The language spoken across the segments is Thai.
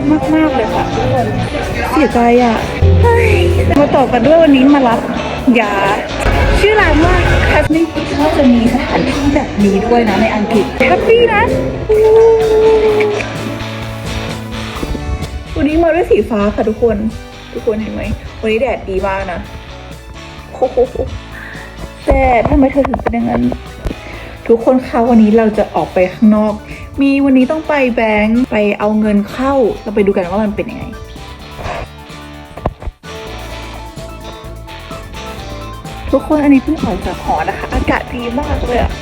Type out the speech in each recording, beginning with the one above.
อะมากๆเลยค่ะทุกคนเสียใจอะมาต่อกันด้วยวันนี้มารับยาชื่อร้านว่าแฮปปี้ก็จะมีสถานที่แบบนี้ด้วยนะในอังกฤษแฮปปี้นะวันนี้มาด้วยสีฟ้าค่ะทุกคน ทุกคนเห็นไหมวันนี้แดดดีมากนะโอ้โหแต่ทำไมเธอถึงเป็นอย่างนั้นทุกคนคะวันนี้เราจะออกไปข้างนอก มีวันนี้ต้องไปแบงค์ไปเอาเงินเข้า เราไปดูกันว่ามันเป็นยังไงทุกคนอันนี้เพิ่งออกจากหอนะคะ อากาศดีมากเลยอะ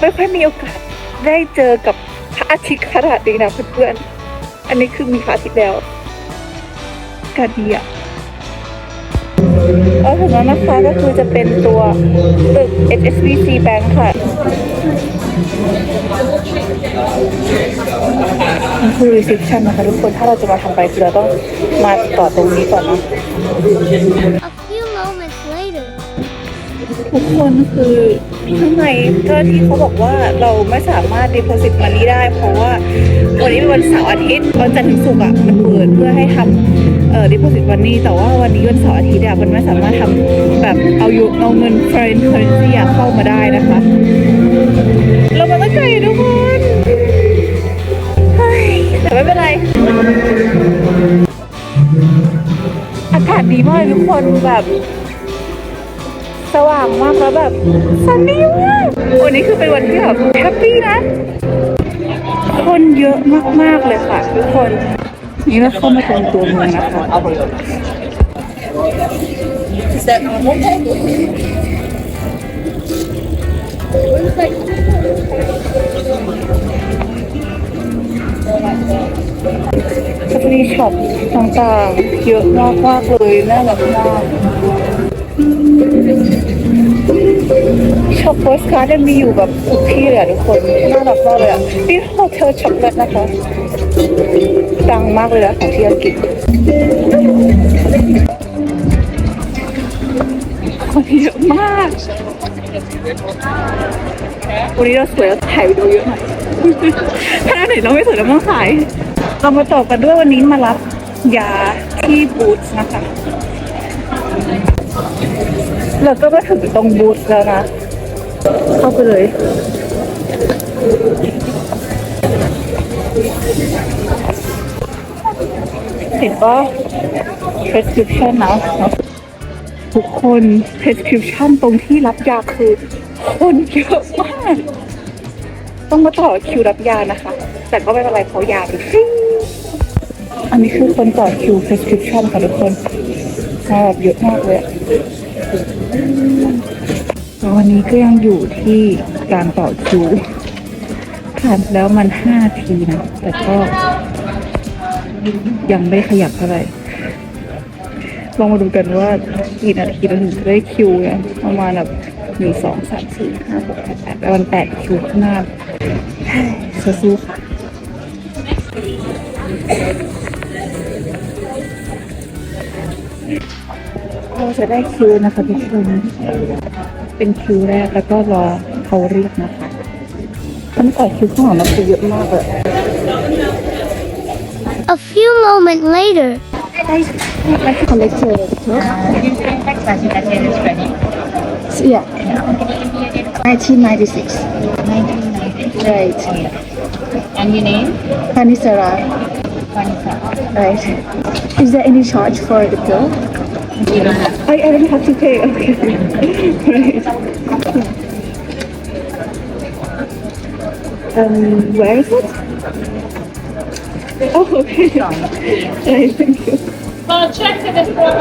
ไม่ค่อยมีโอกาสได้เจอกับพระอาทิตย์ขนาดนี้นะเพื่อนๆอันนี้คือมีพระอาทิตย์แล้วอากาศดีอะแล้วถึงแล้วนะคะก็คือจะเป็นตัวตึก HSBC Bank ค่ะ มันคือ reception นะคะทุกคนถ้าเราจะมาทำไปคือเราต้องมาต่อตรงนี้ก่อนนะ A few moments later. ทุกคนคือ ข้างในเจ้าที่เขาบอกว่าเราไม่สามารถ deposit money ได้ เพราะว่าวันนี้เป็นวันเสาร์อาทิตย์วันจันทร์ถึงศุกร์อะมันเปิดเพื่อให้ทำเอ่อ deposit money แต่ว่าวันนี้วันเสาร์อาทิตย์อะมันไม่สามารถทำแบบเอายุเอาเงิน foreign currency เข้ามาได้นะคะเรามาตั้งใจทุกคนเฮ้ยแต่ไม่เป็นไรอากาศดีมากทุกคนแบบ สว่างมากแล้วแบบซันนี่มากวันนี้คือเป็นวันที่แบบแฮปปี้นะ คนเยอะมากๆเลยค่ะทุกคน นี่เราเข้ามาตรงตัวเมืองนะคะสตรีช็อปต่างๆ เยอะมากมากๆเลย น่ารักมาก ช็อปโพสการ์ดมีอยู่แบบทุกที่เลยอะทุกคนน่ารักมากเลยอะนี่โฮเทลช็อกโกแลตนะคะดังมากเลยนะของที่อังกฤษคนเยอะมาก วันนี้เราสวยแล้วถ่ายวิดีโอเยอะหน่อยถ้าไหนเราไม่สวยเราต้องถ่าย เรามาต่อกันด้วยวันนี้มารับยาที่บูธนะคะ แล้วก็มาถึงตรงบูธแล้วนะ เข้าไปเลยเห็นปะ prescription นะทุกคน prescription ตรงที่รับยาคือ คนเยอะมาก ต้องมาต่อคิวรับยานะคะ แต่ก็ไม่เป็นไรเพราะยาเป็นฟรีอันนี้คือคนต่อคิว prescription ค่ะทุกคนมาแบบเยอะมากเลยอะ ววันนี้ก็ยังอยู่ที่การต่อคิวผ่านแล้วมันห้าทีนะ แต่ก็ยังไม่ขยับเท่าไหร่ลองมาดูกันว่ากี่นาทีเราถึงจะได้คิวเนี่ยประมาณแบบหนึ่งสองสามสี่ห้าหกเจ็ดแปดประมาณแปดคิวข้างหน้าเฮ้สู้ๆค่ะ เราจะได้คิวนะคะทุกคนเป็นคิวแรกแล้วก็รอเขาเรียกนะคะท่านต่อคิวข้างหลังมันคือเยอะมากเลย A few moments later. I'd like to collect your Yeah. 1996. Right. And your name? Panisara. Vanessa. Right. Is there any charge for the pill? I, I don't have to pay. Okay. right. Um, where is it? Oh, okay. right, thank you. Well, check to this one.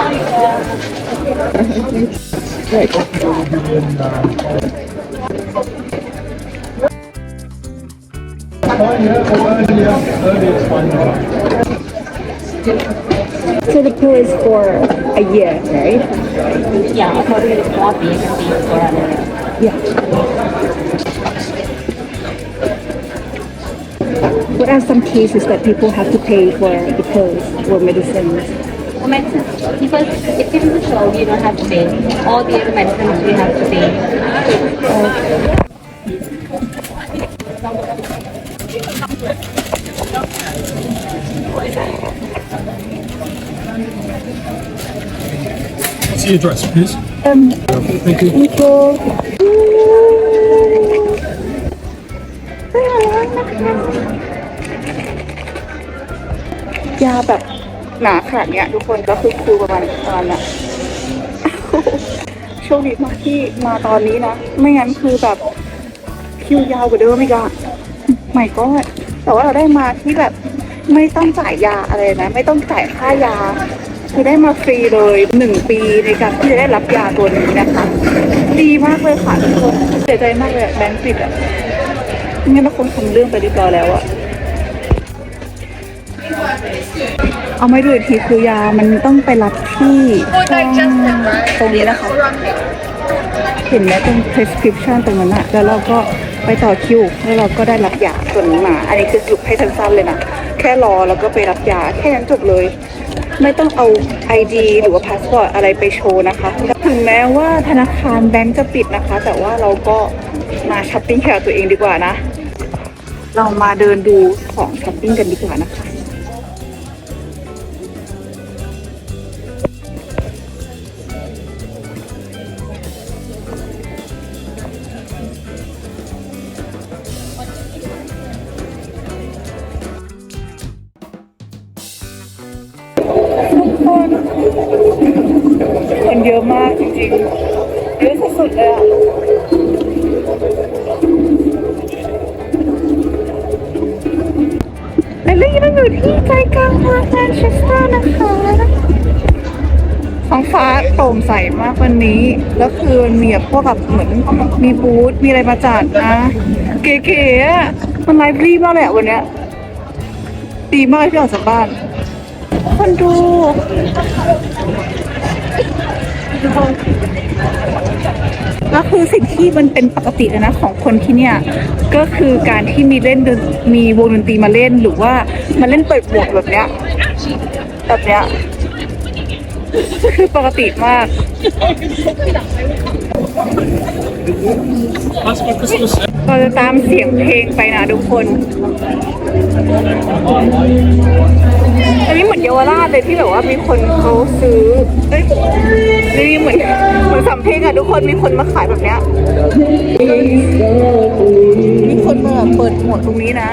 Right. So the pill is for a year, right? yeah, according to the law, you can be for another. Yeah. What are some cases that people have to pay for the pills or medicines? For medicine, because if it is a show, you don't have to pay. All the other medicines you have to pay. See your address, please. Um, Thank you. อีโก้ยาแบบหนาขนาดเนี้ยทุกคนก็คือคิวประมาณประมาณเนี้ยโชคดีมากที่มาตอนนี้นะ ไม่งั้นคือแบบคิวยาวกว่าเดิมอีกอะไม่ก็แต่ว่าเราได้มาที่แบบไม่ต้องจ่ายยาอะไรนะ ไม่ต้องจ่ายค่ายา คือได้มาฟรีเลยหนึ่งปีในการที่จะได้รับยาตัวนี้นะคะ ดีมากเลยค่ะทุกคนเสียใจมากเลยแบงค์ปิดอะไม่งั้นเราคงทำเรื่องไปเรียบร้อยแล้วอะเอาไม่ดูอีกทีคือยามันต้องไปรับที่ตรงนี้นะคะเห็นไหมตรง prescription ตรงนั้นอะแล้วเราก็ไปต่อคิว แล้วเราก็ได้รับยาตัวนี้มา อันนี้คือสรุปให้สั้นๆเลยนะ แค่รอแล้วก็ไปรับยา แค่นั้นจบเลย ไม่ต้องเอา ID หรือว่าพาสปอร์ตอะไรไปโชว์นะคะ ถึงแม้ว่าธนาคารแบงก์จะปิดนะคะ แต่ว่าเราก็มาช้อปปิ้งแค่ตัวเองดีกว่านะ เรามาเดินดูของช้อปปิ้งกันดีกว่านะคะ ที่ใจกลางเมืองแมนเชสเตอร์นะคะท้องฟ้าโปร่งใสมากวันนี้ แล้วคือมันมีแบบพวกแบบเหมือนมีบูธมีอะไรมาจัดนะ เก๋ๆอะมันไลฟ์รีมากเลยอะวันเนี้ยดีมากที่ออกจากบ้าน คนดู ก็คือสิ่งที่มันเป็นปกติเลยนะของคนที่เนี่ยก็คือการที่มีเล่นดนมีวงดนตรีมาเล่นหรือว่ามาเล่นเปิดหมวกแบบเนี้ยแบบเนี้ยคือปกติมาก เราจะตามเสียงเพลงไปนะทุกคนอันนี้เหมือนเยาวราชเลยที่แบบว่ามีคนเขาซื้อเอ้ยนี่เหมือนเหมือนสำเพ็งอะทุกคนมีคนมาขายแบบเนี้ย มีคนมาแบบเปิดหมวดตรงนี้นะ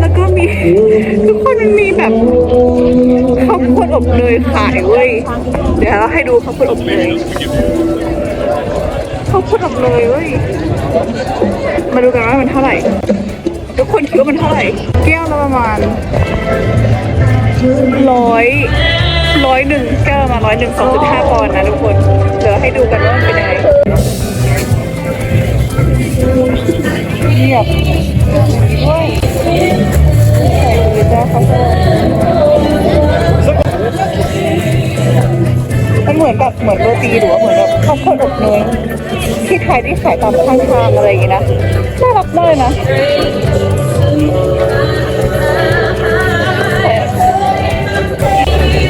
แล้วก็มีทุกคนมันมีแบบข้าวโพดอบเนยขายเว้ย เดี๋ยวเราให้ดูข้าวโพดอบเนย ข้าวโพดอบเนยเว้ย มาดูกันว่ามันเท่าไหร่ ทุกคนคิดว่ามันเท่าไหร่ แก้วละประมาณร้อยร้อยหนึ่งแก้วมาร้อยหนึ่งสองจุดห้าปอนด์นะทุกคน เดี๋ยวให้ดูกันว่ามันเป็นยังไงเงียบเฮ้ยใส่เลยจ้าข้าวโพดมัน เหมือนแบบเหมือนโรตีหรือว่าเหมือนแบบข้าวโพดอบเนยที่ไทยที่ขายตามข้างทางอะไรอย่างงี้นะน่ารักมากเลยนะ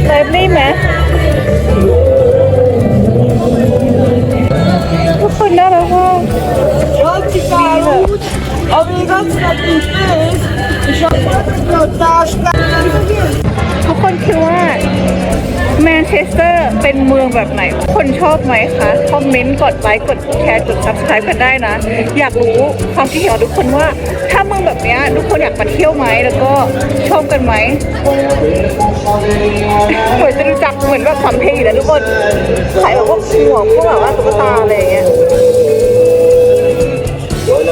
ไลฟ์นี่ไหมทุกคนน่ารักมากดีแบบทุกคนคิดว่าแมน เชสเตอร์เป็นเมืองแบบไหน คนชอบไหมคะ คอมเมนต์ กดไลค์ กดแชร์ กด subscribe กันได้นะ อยากรู้ความคิดเห็นของทุกคนว่า ถ้าเมืองแบบนี้ทุกคนอยากมาเที่ยวไหม แล้วก็ชอบกันไหมเหมือนจะรู้จักเหมือนแบบสำเพ็งอยู่แล้วทุกคนขายแบบพวกหมวพวกแบบว่าตุ๊กตาอะไรอย่างเงี้ย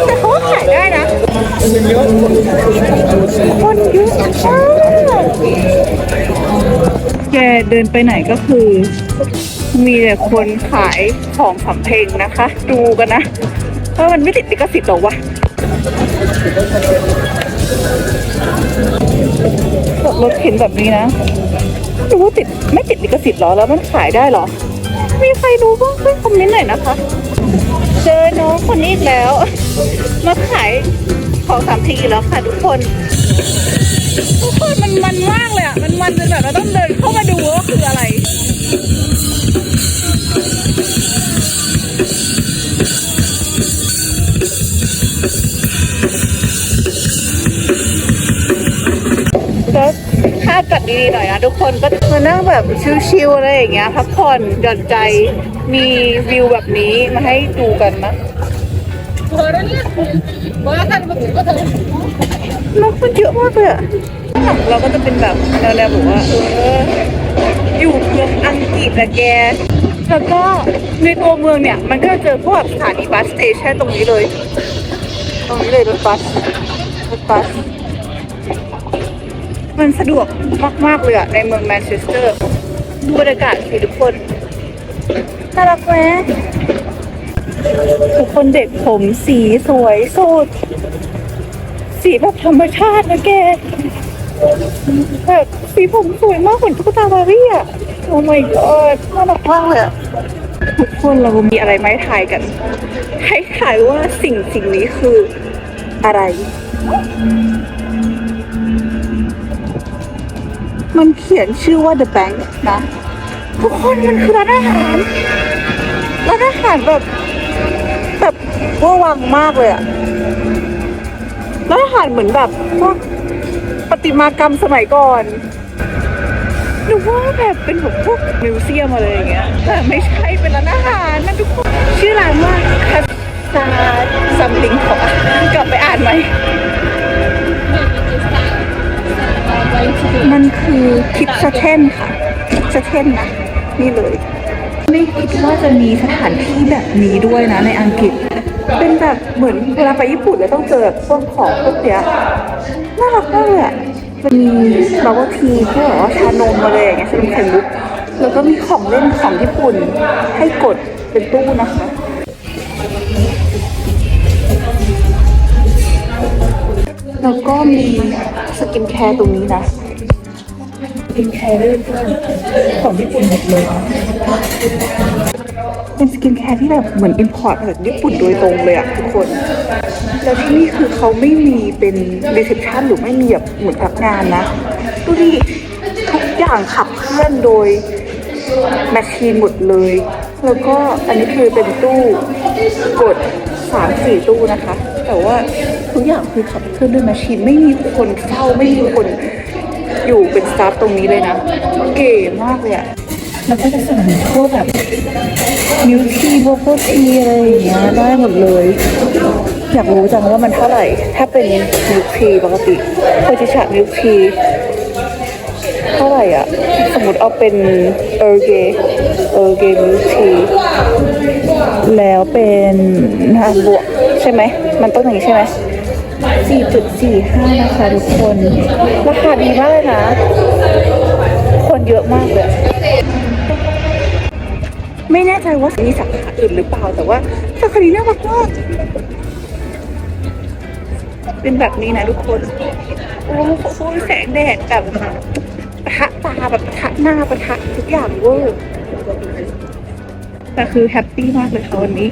แต่เขาก็ขายได้นะ เดินไปไหนก็คือ มีแต่คนขายของสำเพ็งนะคะ ดูกันนะว่ามันไม่ติดลิขสิทธิ์หรอวะแบบรถเข็นแบบนี้นะดูว่าติดไม่ติดลิขสิทธิ์หรอแล้วมันขายได้หรอ มีใครรู้บ้างช่วยคอมเมนต์หน่อยนะคะ เจอน้องคนนี้อีกแล้ว มาขายของสามทีแล้วค่ะทุกคน ทุกคนมันมันมากเลยอะ มันมันจนแบบเราต้องเดินเข้ามาดูว่าคืออะไรดีๆหน่อยนะทุกคนก็มานั่งแบบชิลๆอะไรอย่างเงี้ยพักผ่อนหย่อนใจมีวิวแบบนี้มาให้ดูกันนะ นกมันเยอะมากเลยอะเราก็จะเป็นแบบแนวๆแบบว่าเอออยู่เมืองอังกฤษนะแก แล้วก็ในตัวเมืองเนี่ย มันก็จะเจอพวกสถานีบัสสเตชันตรงนี้เลย ตรงนี้เลยรถบัสรถบัส มันสะดวกมากๆเลยอะในเมืองแมนเชสเตอร์ดูบรรยากาศสิทุกคนน่ารักไหมทุกคนเด็กผมสีสวยสุด สีแบบธรรมชาตินะแกแบบสีผมสวยมากเหมือนตุ๊กตาบาร์บี้อะโอ้ my god น่ารักมากเลยอะทุกคนเรามีอะไรไหมถ่ายกัน ให้ถ่ายว่าสิ่งสิ่งนี้คืออะไร มันเขียนชื่อว่า The Bank นะ ทุกคนมันคือร้านอาหารร้านอาหารแบบ แบบว่าวังมากเลยอะ ร้านอาหารเหมือนแบบพวกประติมากรรมสมัยก่อนหรือว่าแบบเป็นแบบพวกมิวเซียมอะไรอย่างเงี้ยแต่ไม่ใช่เป็นร้านอาหารนะทุกคนชื่อร้านว่าคัสซาซัมติงขอกลับไปอ่านไหมมันคือคิดสะเทนค่ะคิดสะเทนนะ นี่เลย ไม่คิดว่าจะมีสถานที่แบบนี้ด้วยนะในอังกฤษ เป็นแบบเหมือนเวลาไปญี่ปุ่นแล้วต้องเจอแบบพวกของพวกเนี้ยน่ารักมากเลยอะจะมีบับเบิลทีพวกแบบว่าชานมอะไรอย่างเงี้ยชานมไข่มุกแล้วก็มีของเล่นของญี่ปุ่นให้กดเป็นตู้นะคะแล้วก็มีสกินแคร์ตรงนี้นะสกินแคร์เรื่องของญี่ปุ่นหมดเลย เป็นสกินแคร์ที่แบบเหมือนอินพอร์ตมาจากญี่ปุ่นโดยตรงเลยอะทุกคน แล้วที่นี่คือเขาไม่มีเป็นรีเซพชันหรือไม่มีแบบเหมือนพนักงานนะ ดูดิ ทุกอย่างขับเคลื่อนโดยแมชชีนหมดเลย แล้วก็อันนี้คือเป็นตู้กดสามสี่ตู้นะคะ แต่ว่าทุกอย่างคือขับเคลื่อนด้วยแมชชีนไม่มีคนเฝ้าไม่มีคนอยู่เป็นสตาฟตรงนี้เลยนะ เก๋มากเลยอะแล้วก็จะสั่งพวกแบบ มิลทีโบโกทีอะไรอย่างเงี้ยได้หมดเลย อยากรู้จังว่ามันเท่าไหร่ ถ้าเป็นมิลทีปกติโคจิชะมิลทีเท่าไหร่อะ สมมติเอาเป็นเออร์เกเออร์เกมิลทีแล้วเป็นห้าบวกใช่ไหม มันต้องอย่างนี้ใช่ไหม4.45 นะคะทุกคน ราคาดีมากเลยนะ คนเยอะมากเลย ใจว่ามีสาขาอื่นหรือเปล่า แต่ว่าสาขานี้น่ารักมากเป็นแบบนี้นะทุกคน โอ้โหแสงแดดแบบปะทะตาแบบปะทะหน้าปะทะทุกอย่างเวอร์แต่คือแฮปปี้มากเลยค่ะวันนี้